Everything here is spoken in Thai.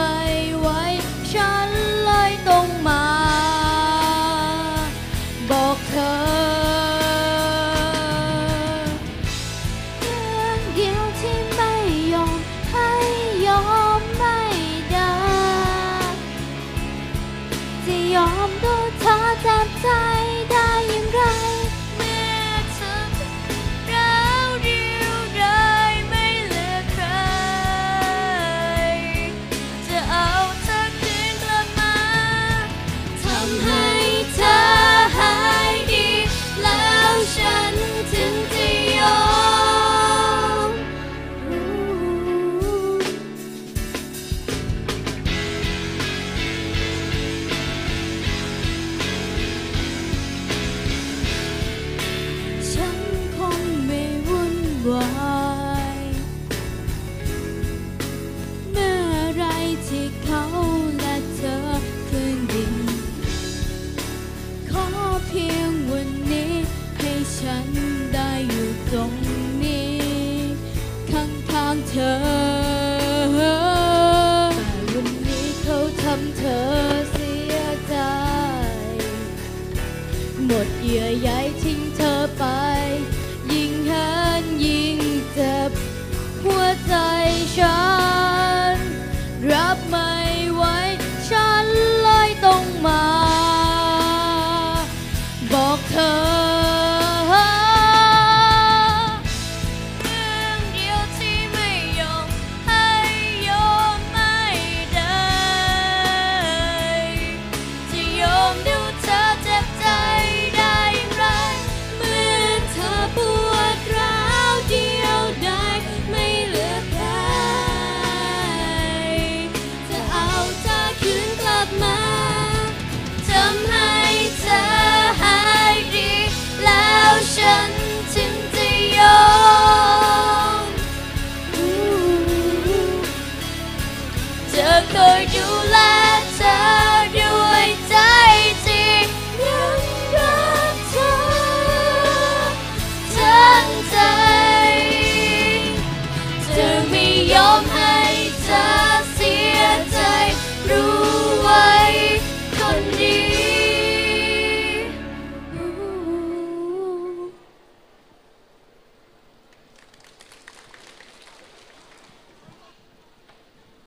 my ฉันได้อยู่ตรงนี้ ข้างทางเธอ แต่วันนี้เขาทำเธอเสียใจ หมดเยื่อใยทิ้งเธอไป